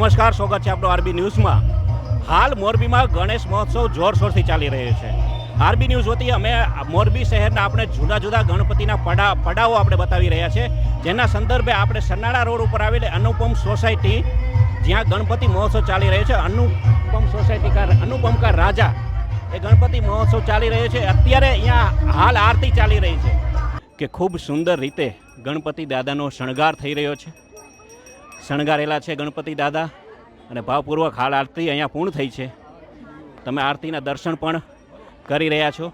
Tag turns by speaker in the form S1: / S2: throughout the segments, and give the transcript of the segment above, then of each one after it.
S1: નમસ્કાર, સ્વાગત છે આપણો આરબી ન્યૂઝમાં. હાલ મોરબીમાં ગણેશ મહોત્સવ જોરશોરથી ચાલી રહ્યો છે. આરબી ન્યૂઝ વતી અમે મોરબી શહેરના આપણે જુદા જુદા ગણપતિના પડા પડાઓ આપણે બતાવી રહ્યા છે. જેના સંદર્ભે આપણે સન્નાળા રોડ ઉપર આવેલી અનુપમ સોસાયટી, જ્યાં ગણપતિ મહોત્સવ ચાલી રહ્યો છે. અનુપમ સોસાયટી કા અનુપમ કા રાજા, એ ગણપતિ મહોત્સવ ચાલી રહ્યો છે. અત્યારે અહીંયા હાલ આરતી ચાલી રહી છે. કે ખૂબ સુંદર રીતે ગણપતિ દાદાનો શણગાર થઈ રહ્યો છે. શણગારેલા છે ગણપતિ દાદા અને ભાવપૂર્વક હાલ આરતી અહીંયા પૂર્ણ થઈ છે. તમે આરતીના દર્શન પણ કરી રહ્યા છો.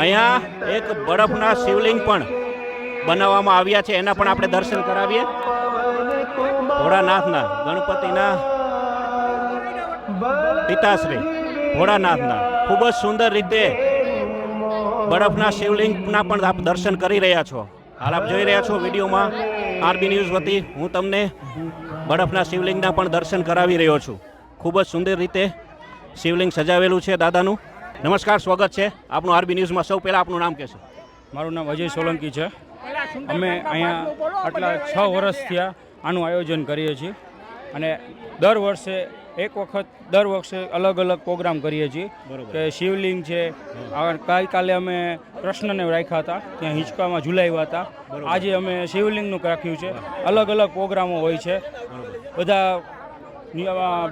S1: અહીંયા એક બરફના શિવલિંગ પણ બનાવવામાં આવ્યા છે. એના પણ આપણે દર્શન કરાવીએ. ભોળાનાથના, ગણપતિના પિતાશ્રી ભોળાનાથના. ખૂબ જ સુંદર રીતે બરફના શિવલિંગના પણ આપ દર્શન કરી રહ્યા છો. હાલ આપ જોઈ રહ્યા છો વિડીયોમાં આરબી ન્યૂઝ વતી હું તમને બરફના શિવલિંગના પણ દર્શન કરાવી રહ્યો છું. ખૂબ જ સુંદર રીતે શિવલિંગ સજાવેલું છે દાદાનું. નમસ્કાર, સ્વાગત છે આપનું આરબી ન્યૂઝમાં. સૌ પહેલાં આપનું નામ કહેશો.
S2: મારું નામ અજય સોલંકી છે. અમે અહીંયા આટલા છ વર્ષ થયા આનું આયોજન કરીએ છીએ. અને દર વર્ષે એક વખત દર વર્ષે અલગ અલગ પ્રોગ્રામ કરીએ છીએ કે શિવલિંગ છે. ગઈકાલે અમે કૃષ્ણને રાખ્યા હતા ત્યાં હિંચકામાં ઝુલાવ્યા હતા. આજે અમે શિવલિંગનું રાખ્યું છે. અલગ અલગ પ્રોગ્રામો હોય છે. બધા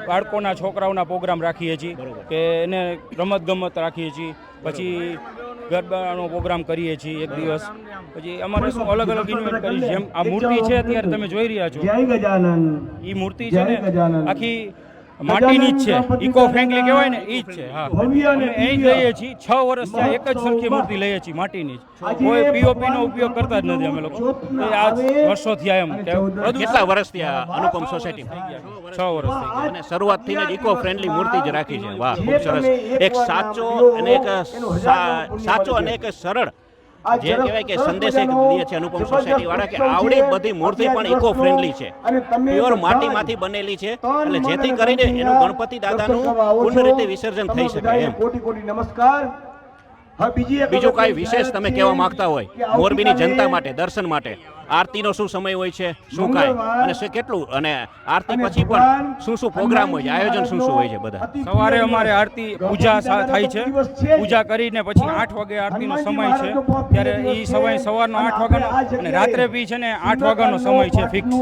S2: બાળકોના છોકરાઓના પ્રોગ્રામ રાખીએ છીએ કે એને રમત ગમત રાખીએ છીએ. પછી ગરબાનો પ્રોગ્રામ કરીએ છીએ એક દિવસ. પછી અમારે શું અલગ અલગ ઇન્વેન્ટ કરી જેમ આ મૂર્તિ છે અત્યારે તમે જોઈ રહ્યા છો. એ મૂર્તિ છે ને આખી માટીની જ છે. ઇકો ફ્રેન્ડલી કહેવાય ને એ જ છે હા. અહીં જ લઈએ છીએ છ વર્ષ થયા એક જ સરખી મૂર્તિ લઈએ છીએ માટીની જ. કોઈ પીઓપી નો ઉપયોગ કરતા જ નથી અમે લોકો. આ વર્ષો થયા એમ
S1: કેટલા વર્ષથી આ અનુપમ સોસાયટી
S2: છ. વર્ષ થઈ ગયા
S1: અને શરૂઆતથી જ ઇકો ફ્રેન્ડલી મૂર્તિ જ રાખી છે. વાહ ખૂબ સરસ. એક સાચો અને એક સાચો અને એક સરળ જે કહેવાય કે સંદેશ એક દે છે અનુપમ સોસાયટી વાળા કે આવડી બધી મૂર્તિ પણ ઇકો ફ્રેન્ડલી છે. પ્યોર માટીમાંથી બનેલી છે. એટલે જેથી કરીને એનું ગણપતિ દાદાનું પૂર્ણ રીતે વિસર્જન થઈ શકે એમ.
S3: કોટી કોટી નમસ્કાર. હવે બીજી
S1: કાંઈ વિશેષ તમે
S3: કેવા
S1: કહેવા માંગતા હોય મોરબીની
S3: ની
S1: જનતા માટે દર્શન માટે? આરતીનો શું સમય હોય છે શું કાંઈ?
S3: મંગળવાર
S1: અને શું કેટલું? અને આરતી પછી પણ શું શું પ્રોગ્રામ હોય છે? આયોજન શું શું હોય છે બધા?
S2: સવારે અમારે આરતી પૂજા થાય છે. પૂજા કરીને પછી આઠ વાગે આરતીનો સમય છે. ત્યારે એ સમય સવારનો આઠ વાગ્યાનો અને રાત્રે બી છે ને આઠ વાગ્યાનો સમય છે ફિક્સ.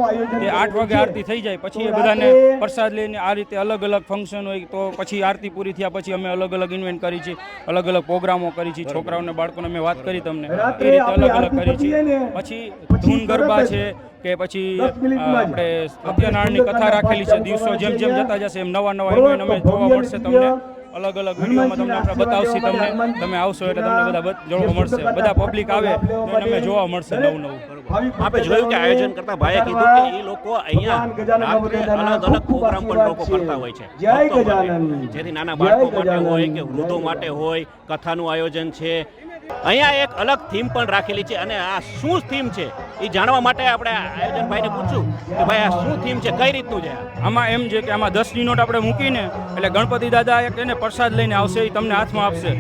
S2: એ આઠ વાગે આરતી થઈ જાય. પછી એ બધાને પ્રસાદ લઈને આ રીતે અલગ અલગ ફંક્શન હોય તો પછી આરતી પૂરી થયા પછી અમે અલગ અલગ ઇન્વેન્ટ કરી છે. અલગ અલગ પ્રોગ્રામો કરી છે. છોકરાઓને બાળકોને મેં વાત કરી તમને. એ રીતે અલગ અલગ કરી છે. પછી
S3: પછી
S2: ધૂન ગરબા છે કે પછી આપણે સત્યનારાયણની કથા રાખેલી છે. દિવસો જેમ જેમ જતા જશે એમ નવા નવા ઇવેન્ટ અમે જોવા મળશે તમને. અલગ અલગ વિડીયોમાં તમને આપણે બતાવશે તમને. તમે આવશો એટલે તમને બધા જોવા મળશે. બધા પબ્લિક આવે તો તમને જોવા મળશે નવું નવું.
S1: આપણે જોયું કે આયોજન કરતા ભાઈએ કીધું કે એ લોકો અહીંયા રાત્રે અલગ અલગ પ્રોગ્રામ પણ લોકો કરતા હોય છે. જેથી નાના બાળકો માટે હોય કે વૃદ્ધો માટે હોય કથાનું આયોજન છે અહીંયા એક અલગ થીમ પણ રાખેલી છે અને આ શું થીમ છે એ જાણવા માટે આપણે આયોજનભાઈને પૂછ્યું કે ભાઈ આ શું થીમ છે કઈ રીતનું છે
S2: આમાં એમ છે કે આમાં દસની નોટ આપણે મૂકીને એટલે ગણપતિ દાદા એક એને પ્રસાદ લઈને આવશે એ તમને હાથમાં આપશે.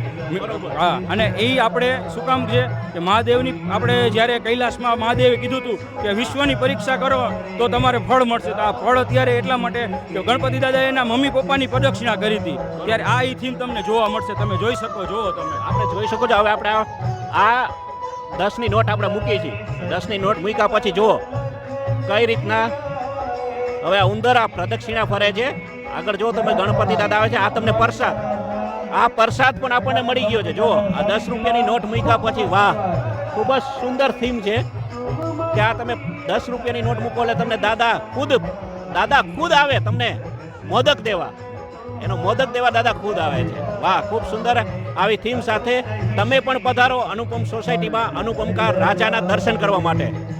S2: હા અને એ આપણે શું કામ છે કે મહાદેવની આપણે જ્યારે કૈલાસમાં મહાદેવે કીધું હતું કે વિશ્વની પરીક્ષા કરો તો તમારે ફળ મળશે. તો આ ફળ અત્યારે એટલા માટે કે ગણપતિ દાદા એના મમ્મી પપ્પાની પ્રદક્ષિણા કરી હતી. ત્યારે આ એ થીમ તમને જોવા મળશે. તમે જોઈ શકો જોવો તમે.
S1: આપણે જોઈ શકો છો. હવે આપણે આ- દસની નોટ આપણે મૂકી છીએ. દસની નોટ મૂક્યા પછી જુઓ, કઈ રીતના હવે આ ઉંદર આ પ્રદક્ષિણા ફરે છે. આગળ જો તમે, ગણપતિ દાદા આવે છે. આ તમને પ્રસાદ, આ પ્રસાદ પણ આપણને મળી ગયો છે. જુઓ, આ દસ રૂપિયાની નોટ મૂક્યા પછી, વાહ, ખૂબ જ સુંદર થીમ છે. કે આ તમે દસ રૂપિયાની નોટ મૂકો એટલે તમને દાદા ખુદ દાદા ખુદ આવે તમને, મોદક દેવા. એનો મોદક દેવા દાદા ખુદ આવે છે. વાહ, ખૂબ સુંદર આવી થીમ સાથે તમે પણ પધારો અનુપમ સોસાયટીમાં અનુપમકાર રાજાના દર્શન કરવા માટે.